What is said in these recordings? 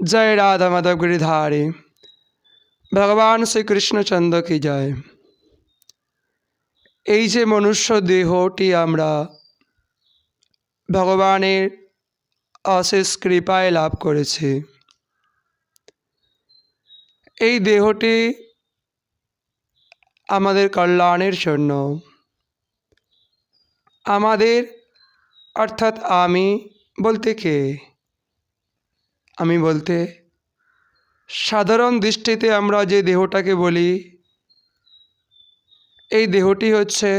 জয় রাধা মাধব গিরিধারী। ভগবান শ্রীকৃষ্ণচন্দ্র কি জয়। এই যে মনুষ্য দেহটি আমরা ভগবানের অশেষ কৃপায় লাভ করেছি, এই দেহটি আমাদের কল্যাণের জন্য। আমাদের অর্থাৎ আমি বলতে কে? আমি বলতে, সাধারণ দৃষ্টিতে আমরা যে দেহটাকে বলি, এই দেহটি হচ্ছে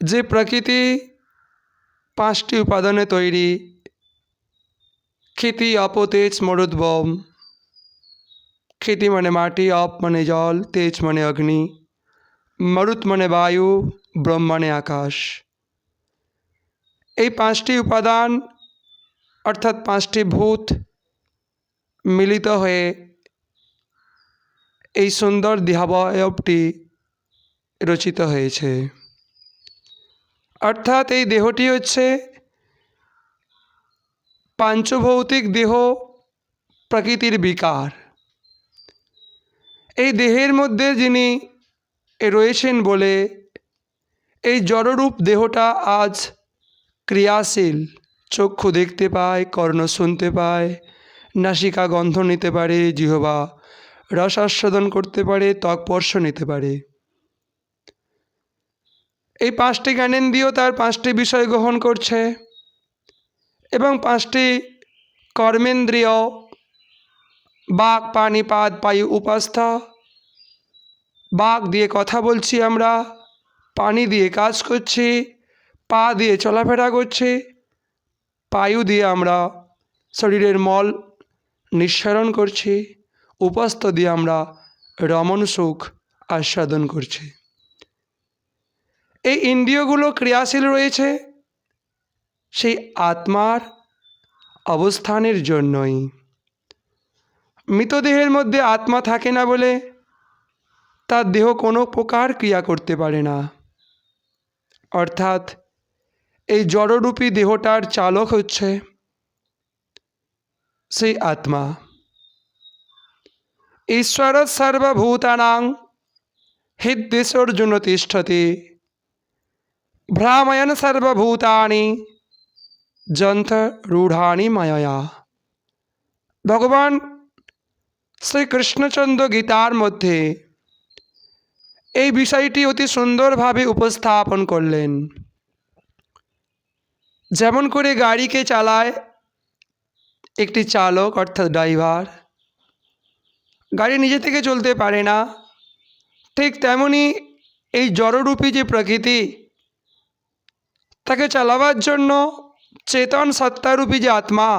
যে প্রকৃতি পাঁচটি উপাদানে তৈরি, ক্ষিতি, অপ, তেজ মরুদ্বম ক্ষিতি মানে মাটি, অপ মানে জল, তেজ মানে অগ্নি। মরুত মানে বায়ু, ব্রহ্ম মানে আকাশ। এই পাঁচটি উপাদান অর্থাৎ পাঁচটি ভূত মিলিত হয়ে এই সুন্দর দেহাবয়বটি রচিত হয়েছে। অর্থাৎ এই দেহটি হচ্ছে পাঞ্চভৌতিক দেহ প্রকৃতির বিকার। এই দেহের মধ্যে যিনি রয়েছেন বলে এই জড়রূপ দেহটা আজ ক্রিয়াশীল। চক্ষু দেখতে পায়, কর্ণ শুনতে পায়, নাসিকা গন্ধ নিতে পারে, জিহবা রস আস্বাদন করতে পারে, ত্বক স্পর্শ নিতে পারে। এই পাঁচটি জ্ঞানেন্দ্রিয় তার পাঁচটি বিষয় গ্রহণ করছে এবং পাঁচটি কর্মেন্দ্রিয় পানি, পাদ পায়ু উপাস্থা। বাক দিয়ে কথা বলছি আমরা, পানি দিয়ে কাজ করছি, পা দিয়ে চলাফেরা করছি পায়ু দিয়ে আমরা শরীরের মল নিঃসরণ করছি উপস্থ দিয়ে আমরা রমণ সুখ আস্বাদন করছি। এই ইন্দ্রিয়গুলো ক্রিয়াশীল রয়েছে, সেই আত্মার অবস্থানের জন্যই। মৃতদেহের মধ্যে আত্মা থাকে না বলে তার দেহ কোনো প্রকার ক্রিয়া করতে পারে না। অর্থাৎ এই জড়রূপী দেহটার চালক হচ্ছে সেই আত্মা। ঈশ্বর সর্বভূতানাং হৃদ্দেশর্জুন তিষ্ঠতি ভ্রাময়ন সর্বভূতানি যন্ত্র রূঢ়ানি মায়া ভগবান শ্রীকৃষ্ণচন্দ্র গীতার মধ্যে এই বিষয়টি অতি সুন্দরভাবে উপস্থাপন করলেন। যেমন করে গাড়িকে চালায় একটি চালক, অর্থাৎ ড্রাইভার, গাড়ি নিজে থেকে চলতে পারে না। ঠিক তেমনি এই জড়রূপী যে প্রকৃতি, তাকে চালাবার জন্য চেতন সত্তারূপী যে আত্মা,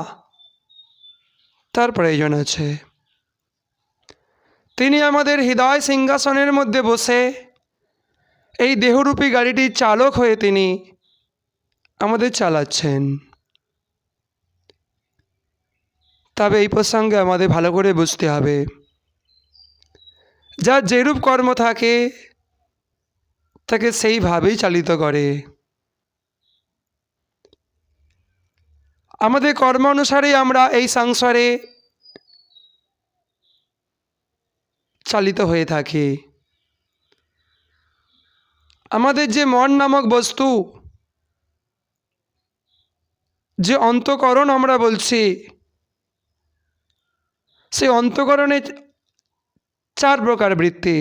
তার প্রয়োজন আছে। তিনি আমাদের হৃদয় সিংহাসনের মধ্যে বসে এই দেহরূপী গাড়িটির চালক হয়ে তিনি আমাদের চালাচ্ছেন। তবে এই প্রসঙ্গে আমাদের ভালো করে বুঝতে হবে। যার যেরূপ কর্ম থাকে, তাকে সেইভাবেই চালিত করে। আমাদের কর্ম অনুসারেই আমরা এই সংসারে চালিত হয়ে থাকি। আমাদের যে মন নামক বস্তু যে অন্তকরণ আমরা বলছি, সেই অন্তকরণে চার প্রকার বৃত্তি।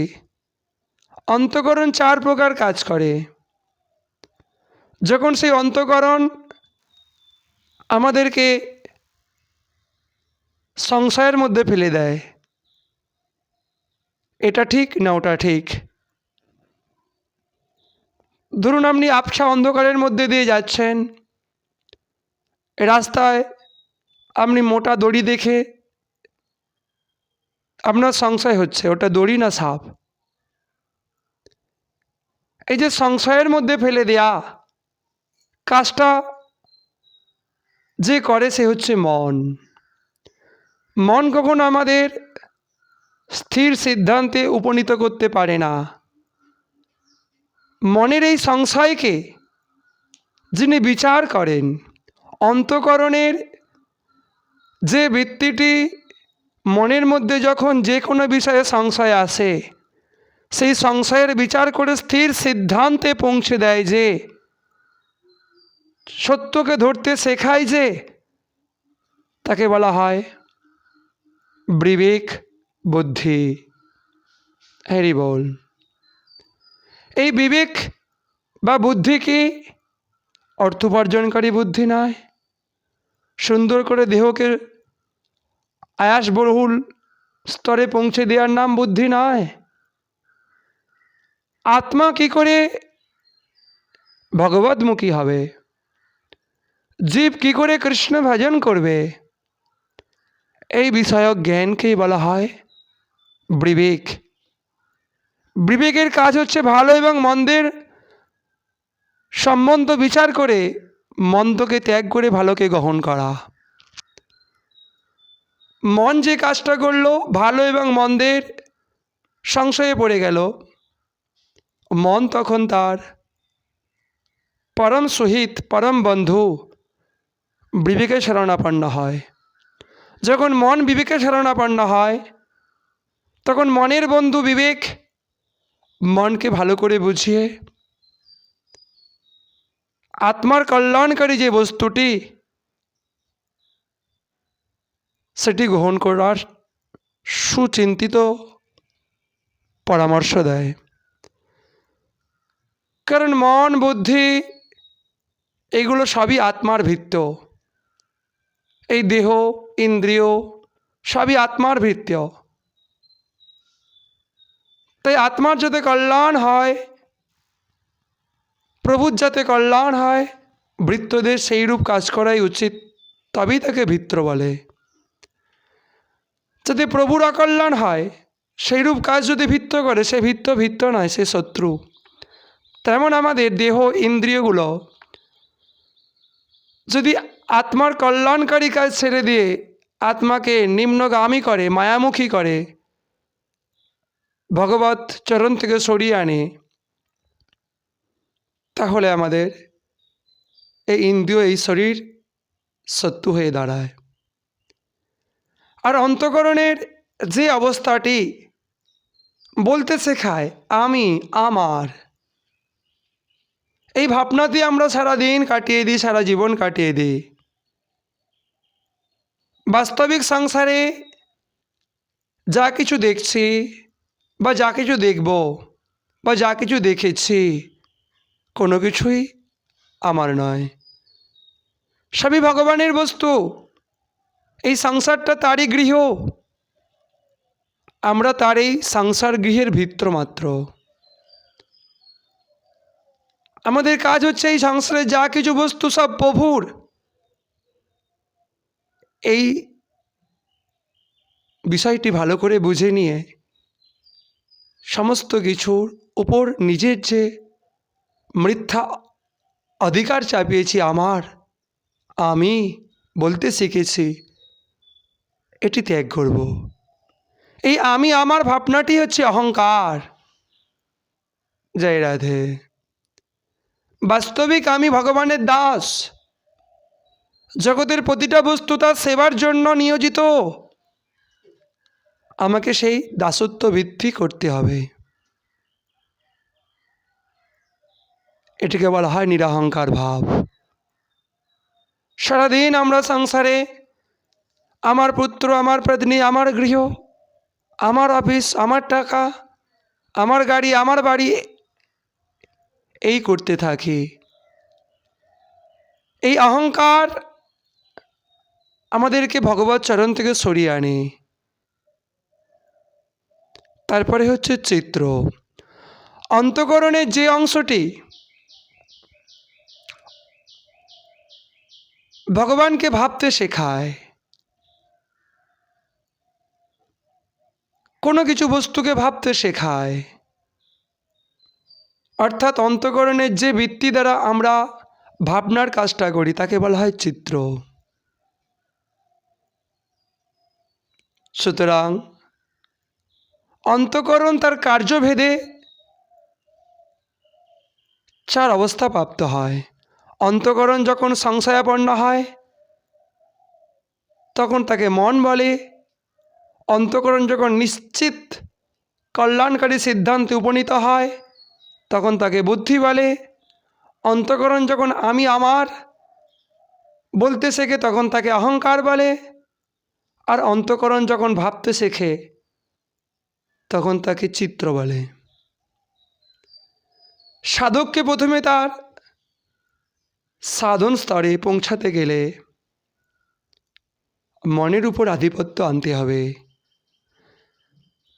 অন্তকরণ চার প্রকার কাজ করে। যখন সেই অন্তকরণ আমাদেরকে সংশয়ের মধ্যে ফেলে দেয়, এটা ঠিক না ওটা ঠিক? ধরুন আপনি আবছা অন্ধকারের মধ্যে দিয়ে যাচ্ছেন। রাস্তায় আপনি মোটা দড়ি দেখে আপনার সংশয় হচ্ছে, ওটা দড়ি না সাপ? এই যে সংশয়ের মধ্যে ফেলে দেয়া, কাজটা যে করে সে হচ্ছে মন। মন কখনো আমাদের স্থির সিদ্ধান্তে উপনীত করতে পারে না। মনের এই সংশয়কে যিনি বিচার করেন অন্তকরণের যে বৃত্তিটি মনের মধ্যে যখন যে কোনো বিষয়ে সংশয় আসে, সেই সংশয়ের বিচার করে স্থির সিদ্ধান্তে পৌঁছে দেয় যে, সত্যকে ধরতে শেখায় যে, তাকে বলা হয় বিবেক বুদ্ধি। হ্যারি বল। এই বিবেক বা বুদ্ধি কি অর্থ উপার্জনকারী বুদ্ধি নয়? সুন্দর করে দেহকে আয়াসবহুল স্তরে পৌঁছে দেওয়ার নাম বুদ্ধি নয়। আত্মা কি করে ভগবতমুখী হবে? জীব কি করে কৃষ্ণ ভজন করবে? এই বিষয়ক জ্ঞানকেই বলা হয় বিবেক। বিবেকের কাজ হচ্ছে ভালো এবং মন্দের সম্বন্ধ বিচার করে মন্দকে ত্যাগ করে ভালোকে গ্রহণ করা। মন যে কাজটা করল, ভালো এবং মন্দের সংশয়ে পড়ে গেল। মন তখন তার পরম সহিত, পরম বন্ধু বিবেকে শরণাপন্ন হয়। যখন মন বিবেকে শরণাপন্ন হয়, তখন মনের বন্ধু বিবেক মনকে ভালো করে বুঝিয়ে আত্মার কল্যাণকারী যে বস্তুটি, সেটি গ্রহণ করার সুচিন্তিত পরামর্শ দেয়। কারণ মন, বুদ্ধি, এগুলো সবই আত্মার ভিত্ত এই দেহ, ইন্দ্রিয়, সবই আত্মার ভিত্ত তাই আত্মার যাতে কল্যাণ হয় প্রভুর যাতে কল্যাণ হয়, বৃত্তদের সেইরূপ কাজ করাই উচিত, তবেই তাকে ভিত্র বলে। যাতে প্রভুর অকল্যাণ হয়, সেইরূপ কাজ যদি ভিত্ত করে, সে ভিত্ত ভিত্ত নয়, সে শত্রু। তেমন আমাদের দেহ ইন্দ্রিয়গুলো যদি আত্মার কল্যাণকারী কাজ ছেড়ে দিয়ে আত্মাকে নিম্নগামী করে, মায়ামুখী করে, ভগবত চরণ থেকে সরিয়ে আনে তাহলে আমাদের এই ইন্দ্রিয়, এই শরীর শত্রু হয়ে দাঁড়ায়। আর অন্তকরণের যে অবস্থাটি বলতে শেখায়, আমি আমার। এই ভাবনাতে আমরা সারা দিন কাটিয়ে দিই, সারা জীবন কাটিয়ে দিই। বাস্তবিক সংসারে যা কিছু দেখছি বা যা কিছু দেখব বা যা কিছু দেখেছি কোনো কিছুই আমার নয়। সবই ভগবানের বস্তু, এই সংসারটা তারই গৃহ। আমরা তার এই সংসার গৃহের ভিত্র মাত্র। আমাদের কাজ হচ্ছে এই সংসারে যা কিছু বস্তু সব প্রভুর। এই বিষয়টি ভালো করে বুঝে নিয়ে সমস্ত কিছুর উপর নিজের যে মিথ্যা অধিকার চাপিয়েছি আমার। আমি বলতে শিখেছি, এটি ত্যাগ করব। এই আমি আমার ভাবনাটি হচ্ছে অহংকার। জয় রাধে। বাস্তবিক আমি ভগবানের দাস। জগতের প্রতিটা বস্তু তার সেবার জন্য নিয়োজিত। আমাকে সেই দাসত্ব বৃদ্ধি করতে হবে। এটিকে বলা হয় নিরাহংকার ভাব। সারাদিন আমরা সংসারে, আমার পুত্র, আমার পত্নী, আমার গৃহ, আমার অফিস, আমার টাকা, আমার গাড়ি, আমার বাড়ি, এই করতে থাকি। এই অহংকার আমাদেরকে ভগবত চরণ থেকে সরিয়ে আনে। তারপরে হচ্ছে চিত্র। অন্তকরণের যে অংশটি ভগবানকে ভাবতে শেখায়। কোনো কিছু বস্তুকে ভাবতে শেখায়। অর্থাৎ অন্তকরণের যে বৃত্তি দ্বারা আমরা ভাবনার কাজটা করি, তাকে বলা হয় চিত্র। সুতরাং অন্তকরণ তার কার্যভেদে চার অবস্থা প্রাপ্ত হয়। অন্তকরণ যখন সংশয়াপন্ন হয়, তখন তাকে মন বলে, অন্তকরণ যখন নিশ্চিত কল্যাণকারী সিদ্ধান্তে উপনীত হয়, তখন তাকে বুদ্ধি বলে, অন্তকরণ যখন আমি আমার বলতে শেখে, তখন তাকে অহংকার বলে, আর অন্তকরণ যখন ভাবতে শেখে, তখন তাকে চিত্র বলে। সাধককে প্রথমে তার সাধন স্তরে পৌঁছাতে গেলে মনের উপর আধিপত্য আনতে হবে।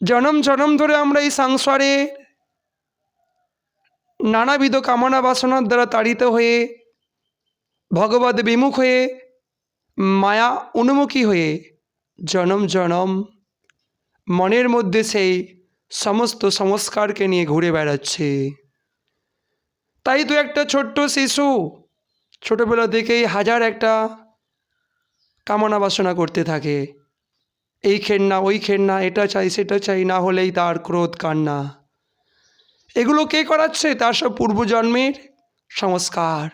জনম জনম ধরে আমরা এই সংসারে নানাবিধ কামনা বাসনার দ্বারা তাড়িত হয়ে, ভগবত বিমুখ হয়ে, মায়া অনুমুখী হয়ে, জনম জনম মনের মধ্যে সেই সমস্ত সংস্কারকে নিয়ে ঘুরে বেড়াচ্ছে। তাই তো একটা ছোট্ট শিশু ছোটোবেলা থেকেই হাজার একটা কামনা বাসনা করতে থাকে। এই খেলনা ওই খেলনা এটা চাই, সেটা চাই, না হলেই তার ক্রোধ, কান্না। এগুলো কে করাচ্ছে? তার সব পূর্বজন্মের সংস্কার।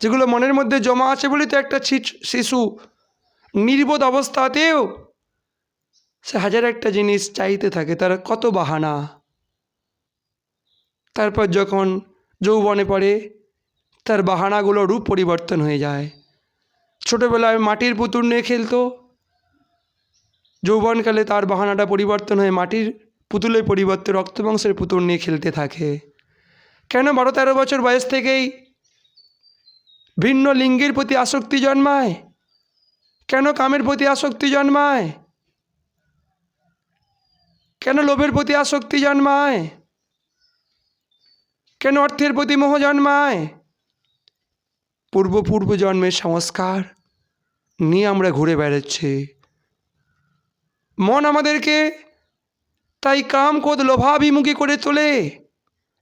যেগুলো মনের মধ্যে জমা আছে বলে তো একটা শিশু নির্বোধ অবস্থাতেও সে হাজার একটা জিনিস চাইতে থাকে, তার কত বাহানা। তারপর যখন যৌবনে পড়ে তার বাহানাগুলো রূপ পরিবর্তন হয়ে যায়। ছোটোবেলায় মাটির পুতুল নিয়ে খেলতো। যৌবনকালে তার বাহানাটা পরিবর্তন হয়ে মাটির পুতুলের পরিবর্তে রক্তবংশের পুতুল নিয়ে খেলতে থাকে। কেন বারো তেরো বছর বয়স থেকেই ভিন্ন লিঙ্গের প্রতি আসক্তি জন্মায়? কেন কামের প্রতি আসক্তি জন্মায়? কেন লোভের প্রতি আসক্তি জন্মায়? কেন অর্থের প্রতি মোহ জন্মায়? পূর্ব পূর্ব জন্মের সংস্কার নিয়ে আমরা ঘুরে বেড়াচ্ছি। মন আমাদেরকে তাই কাম কোদ লোভাভিমুখী করে তোলে।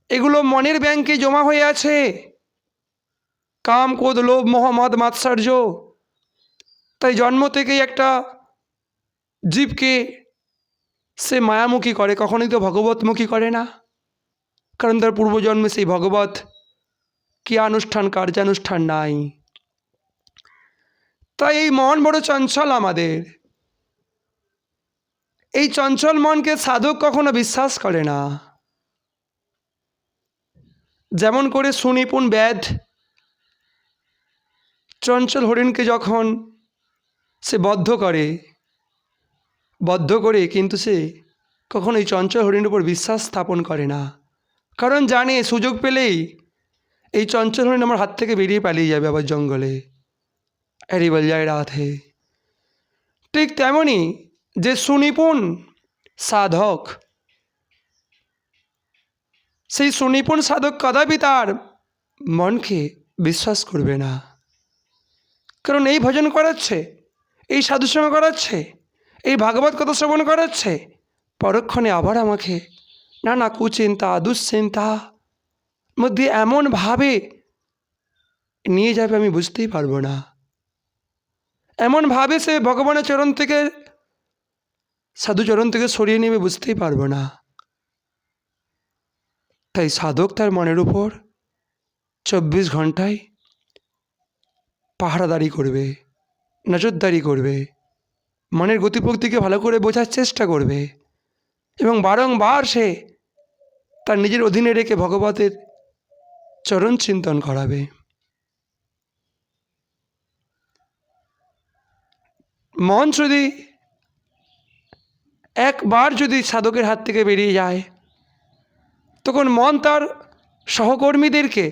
এগুলো মনের ব্যাংকে জমা হয়ে আছে। কাম কোদ লোভ মোহাম্মদ মাৎসার্য। তাই জন্ম থেকেই একটা জীবকে সে মায়ামুখী করে, কখনোই তো ভগবতমুখী করে না। কারণ তার পূর্বজন্মে সেই ভগবত কি আনুষ্ঠান, কার্যানুষ্ঠান নাই। তাই এই মন বড় চঞ্চল আমাদের। এই চঞ্চল মনকে সাধক কখনো বিশ্বাস করে না। যেমন করে সুনিপুণ ব্যাধ চঞ্চল হরিণকে যখন সে বদ্ধ করে বদ্ধ করে কিন্তু সে কখনো এই চঞ্চল হরিণের উপর বিশ্বাস স্থাপন করে না। কারণ জানে, সুযোগ পেলেই এই চঞ্চল হরিণ আমার হাত থেকে বেরিয়ে পালিয়ে যাবে আবার জঙ্গলে। এরি বল যায় হে ঠিক তেমনই যে সুনিপুণ সাধক, সেই সুনিপুণ সাধক কদাপি তার মনকে বিশ্বাস করবে না। কারণ এই ভজন করাচ্ছে, এই সাধুসঙ্গ করাচ্ছে, এই ভাগবত কথা শ্রবণ করাচ্ছে, পরক্ষণে আবার আমাকে নানা কুচিন্তা, দুশ্চিন্তা মধ্যে এমনভাবে নিয়ে যাবে আমি বুঝতেই পারব না। এমনভাবে সে ভগবানের চরণ থেকে সাধুচরণ থেকে সরিয়ে নেবে বুঝতেই পারব না। তাই সাধক তার মনের উপর চব্বিশ ঘন্টায় পাহারাদারি করবে, নজরদারি করবে, মনের গতিপ্রকৃতিকে ভালো করে বোঝার চেষ্টা করবে এবং বারংবার সে তার নিজের অধীনে রেখে ভগবতের চরণ চিন্তন করাবে। মন যদি একবার যদি সাধকের হাত থেকে বেরিয়ে যায়, তখন মন তার সহকর্মীদেরকে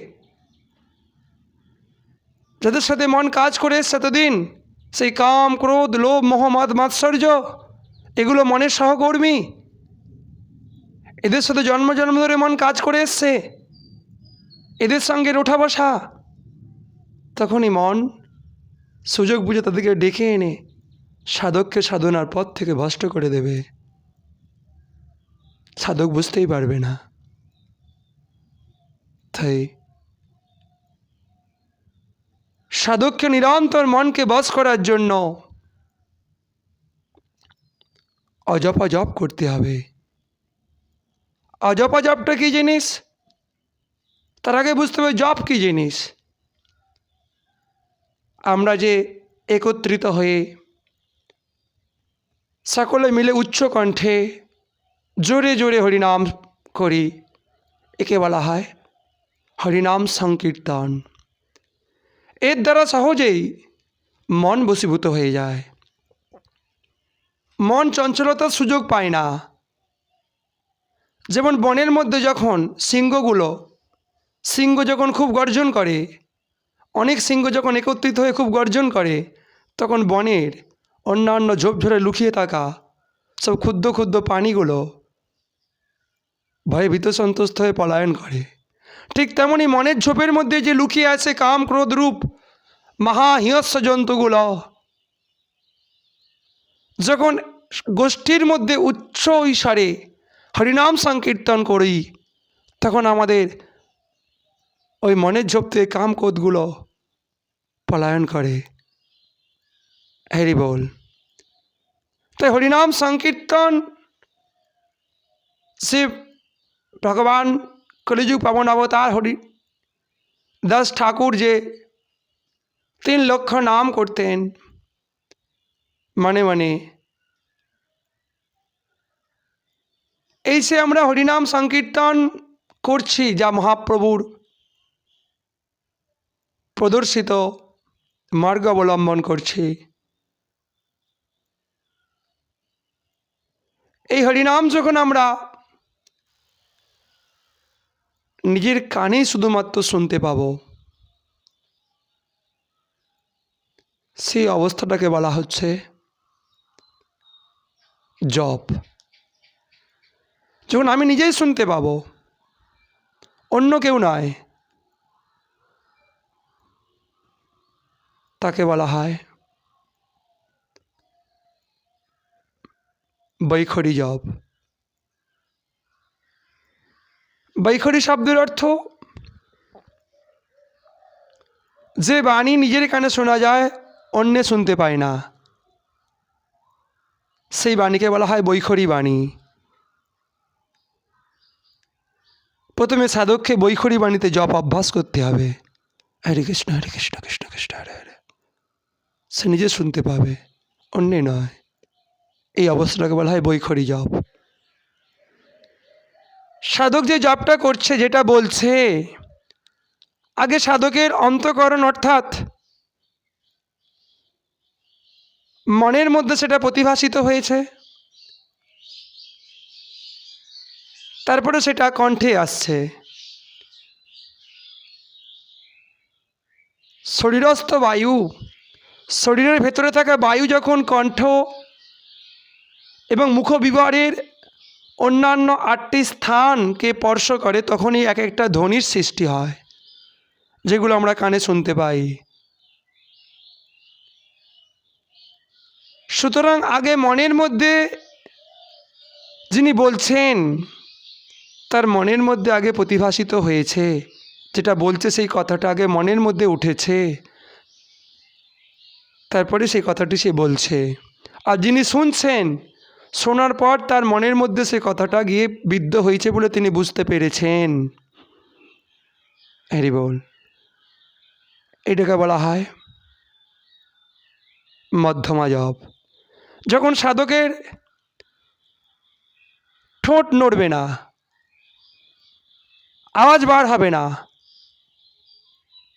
যাদের সাথে মন কাজ করে এসছে এতদিন, সেই কাম, ক্রোধ, লোভ, মোহ, মদ, মাৎসর্য, এগুলো মনের সহকর্মী। এদের সাথে জন্ম জন্ম ধরে মন কাজ করে এসছে। এদের সঙ্গে ওঠা বসা। তখনই মন সুযোগ বুঝে তাদেরকে ডেকে এনে সাধককে সাধনার পথ থেকে ভষ্ট করে দেবে। সাধক বুঝতেই পারবে না। তাই সাধককে নিরন্তর মনকে বশ করার জন্য অজপ অজপ করতে হবে। অজপ অজপটা কী জিনিস? তার আগে বুঝতে হবে জব কী জিনিস। আমরা যে একত্রিত হয়ে সকলে মিলে উচ্চ কণ্ঠে জোরে জোরে হরিনাম করি, একে বলা হয় হরিনাম সংকীর্তন। এর দ্বারা সহজেই মন বশীভূত হয়ে যায়। মন চঞ্চলতার সুযোগ পায় না। যেমন বনের মধ্যে যখন সিংহগুলো সিংহ যখন খুব গর্জন করে, অনেক সিংহ যখন একত্রিত হয়ে খুব গর্জন করে, তখন বনের অন্যান্য ঝোপঝোরে লুকিয়ে থাকা সব ক্ষুদ্র ক্ষুদ্র প্রাণীগুলো ভয়ে ভীত সন্তুষ্ট হয়ে পলায়ন করে। ঠিক তেমনই মনের ঝোপের মধ্যে যে লুকিয়ে আছে কাম, ক্রোধ রূপ মহাহিংস্র জন্তুগুলো, যখন গোষ্ঠীর মধ্যে উচ্চ ইশারে হরিনাম সংকীর্তন করি, তখন আমাদের ওই মনের ঝোপ থেকে কাম ক্রোধগুলো পলায়ন করে। হরি বল, তাই হরিনাম সংকীর্তন শিব ভগবান কলিযুগ পাবন অবতার হরি দাস ঠাকুর যে তিন লক্ষ নাম করতেন মানে মানে। এই সে আমরা হরিনাম সংকীর্তন করছি যা মহাপ্রভুর প্রদর্শিত মার্গ অবলম্বন করছি। এই হরিনাম যখন আমরা নিজের কানেই শুধুমাত্র শুনতে পাব, সেই অবস্থাটাকে বলা হচ্ছে জপ। যখন আমি নিজেই শুনতে পাবো, অন্য কেউ নয় তাকে বলা হয়, বৈখরি জপ বৈখরি শব্দের অর্থ, যে বাণী নিজের কানে শোনা যায়, অন্যে শুনতে পায় না। সেই বাণীকে বলা হয় বৈখরি বাণী। প্রথমে সাধককে বৈখরি বাণীতে জপ অভ্যাস করতে হবে। হরে কৃষ্ণ হরে কৃষ্ণ কৃষ্ণ কৃষ্ণ হরে। সে নিজে শুনতে পাবে। অন্যে নয়। এই অবস্থাটাকে বলা হয় বৈখরি জপ। সাধক যে জপটা করছে, যেটা বলছে, আগে সাধকের অন্তকরণ অর্থাৎ মনের মধ্যে সেটা প্রতিভাসিত হয়েছে। তারপরে সেটা কণ্ঠে আসছে। শরীরস্থ বায়ু শরীরের ভেতরে থাকা বায়ু যখন কণ্ঠ এবং মুখবিবরের অন্যান্য আটটি স্থানকে স্পর্শ করে, তখনই এক একটা ধ্বনির সৃষ্টি হয়, যেগুলো আমরা কানে শুনতে পাই। সুতরাং আগে মনের মধ্যে যিনি বলছেন, তার মনের মধ্যে আগে প্রতিভাসিত হয়েছে, যেটা বলছে সেই কথাটা আগে মনের মধ্যে উঠেছে। তারপরে সেই কথাটি সে বলছে। আর যিনি শুনছেন, শোনার পর তার মনের মধ্যে সে কথাটা গিয়ে বিদ্ধ হয়েছে বলে তিনি বুঝতে পেরেছেন। হ্যারি বল, এটাকে বলা হয় মধ্যমা যখন সাধকের ঠোঁট নড়বে না, আওয়াজ বার হবে না,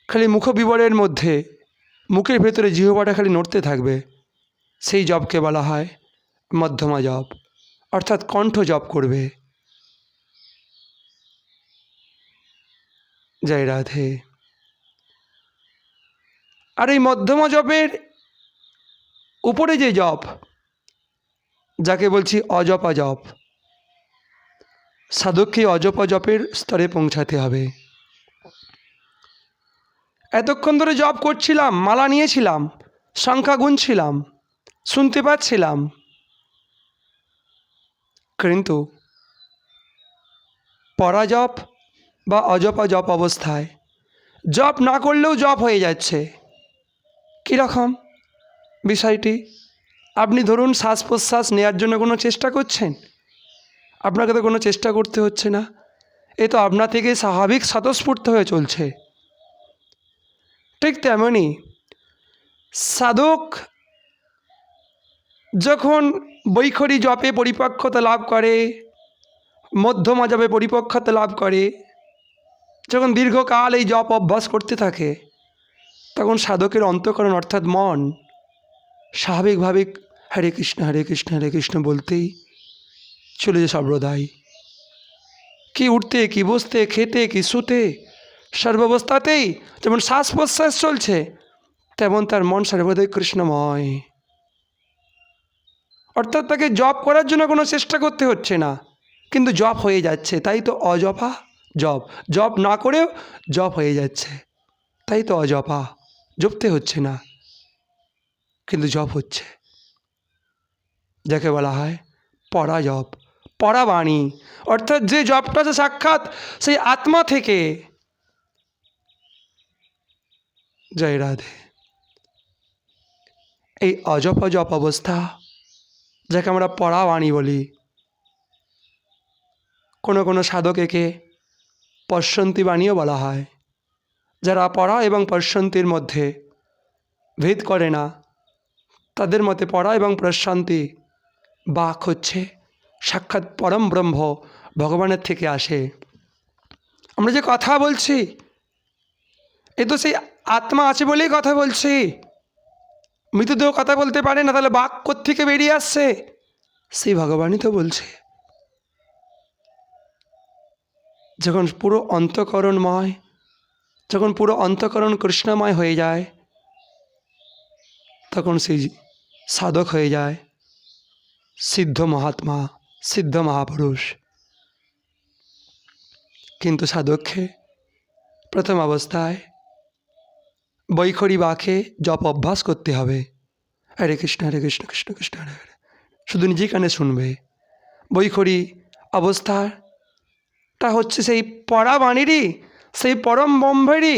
খালি মুখবিবরের মধ্যে মুখের ভেতরে জিহবাটা খালি নড়তে থাকবে। সেই জবকে বলা হয় মধ্যমা জব, অর্থাৎ কণ্ঠ জপ করবে। জয় রাধে। আর এই মধ্যমা জপের উপরে যে জপ, যাকে বলছি অজপা জপ, সাধককে অজপা জপের স্তরে পৌঁছাতে হবে। এতক্ষণ ধরে জব করছিলাম, মালা নিয়েছিলাম সংখ্যা গুনছিলাম, শুনতে পাচ্ছিলাম। কিন্তু পরা জপ বা অজপা জপ অবস্থায় জপ না করলেও জপ হয়ে যাচ্ছে। কীরকম বিষয়টি? আপনি ধরুন শ্বাস প্রশ্বাস নেওয়ার জন্য কোনো চেষ্টা করছেন? আপনাকে তো কোনো চেষ্টা করতে হচ্ছে না। এ তো আপনা থেকে স্বাভাবিক স্বতঃস্ফূর্ত হয়ে চলছে। ঠিক তেমনই সাধক যখন বৈখরি জপে পরিপক্কতা লাভ করে, মধ্যমা জপে পরিপক্কতা লাভ করে, যখন দীর্ঘকাল এই জপ অভ্যাস করতে থাকে, তখন সাধকের অন্তকরণ অর্থাৎ মন স্বাভাবিকভাবে হরে কৃষ্ণ হরে কৃষ্ণ হরে কৃষ্ণ বলতেই চলে যায় সর্বদাই। কি উঠতে, কি বসতে, খেতে, কি শুতে সর্বাবস্থাতেই যেমন শ্বাস প্রশ্বাস চলছে, তেমন তার মন সর্বদাই কৃষ্ণময়। অর্থাৎ তাকে জপ করার জন্য কোনো চেষ্টা করতে হচ্ছে না, কিন্তু জপ হয়ে যাচ্ছে, তাই তো অজপা জপ। জপ না করেও জপ হয়ে যাচ্ছে, তাই তো অজপা জপতে হচ্ছে না, কিন্তু জপ হচ্ছে। যাকে বলা হয় পড়া জপ পড়া বাণী অর্থাৎ যে জপটা সাক্ষাৎ সেই আত্মা থেকে জয় রাধে। এই অজপ জপ অবস্থা যাকে আমরা পড়া বাণী বলি, কোনো কোনো সাধক একে পশ্যন্তী বাণীও বলা হয়, যারা পড়া এবং পশ্যন্তীর মধ্যে ভেদ করে না। তাদের মতে পড়া এবং প্রশান্তি বাক হচ্ছে, সাক্ষাৎ পরম ব্রহ্ম ভগবানের থেকে আসে। আমরা যে কথা বলছি, এ তো সেই আত্মা আছে বলেই কথা বলছি। মৃতদেহ কথা বলতে পারে না, তাহলে বাক থেকে বেরিয়ে আসছে? সেই ভগবানই তো বলছে। যখন পুরো অন্তকরণময়, যখন পুরো অন্তকরণ কৃষ্ণময় হয়ে যায়, তখন সেই সাধক হয়ে যায়, সিদ্ধ মহাত্মা, সিদ্ধ মহাপুরুষ। কিন্তু সাধককে প্রথম অবস্থায় বৈখরি বাকে জপ অভ্যাস করতে হবে। হরে কৃষ্ণ হরে কৃষ্ণ কৃষ্ণ কৃষ্ণ, হরে হরে। শুধু নিজে কানে শুনবে। বৈখরি অবস্থাটা হচ্ছে সেই পড়া বাণীরই সেই পরম ব্রহ্মেরই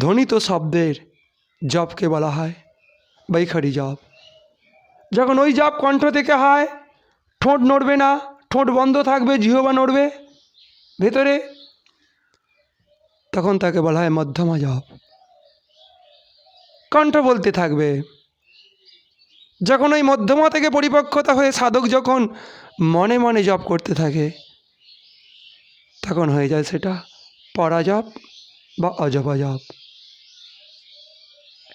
ধ্বনিত শব্দের জপকে বলা হয়, বৈখরি জপ। যখন ওই জপ কণ্ঠ থেকে হয়, ঠোঁট নড়বে না, ঠোঁট বন্ধ থাকবে, জিহবা নড়বে ভেতরে, তখন তাকে বলা হয় মধ্যমা জপ। কণ্ঠ বলতে থাকবে। যখন ওই মধ্যমা থেকে পরিপক্কতা হয়ে সাধক যখন মনে মনে জপ করতে থাকে, তখন হয়ে যায় সেটা পরাজপ বা অজপা জপ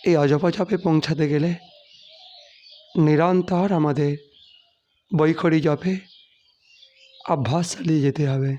এই অজপা জপে পৌঁছাতে গেলে নিরন্তর আমাদের বৈখরি জপে অভ্যাস চালিয়ে যেতে হবে।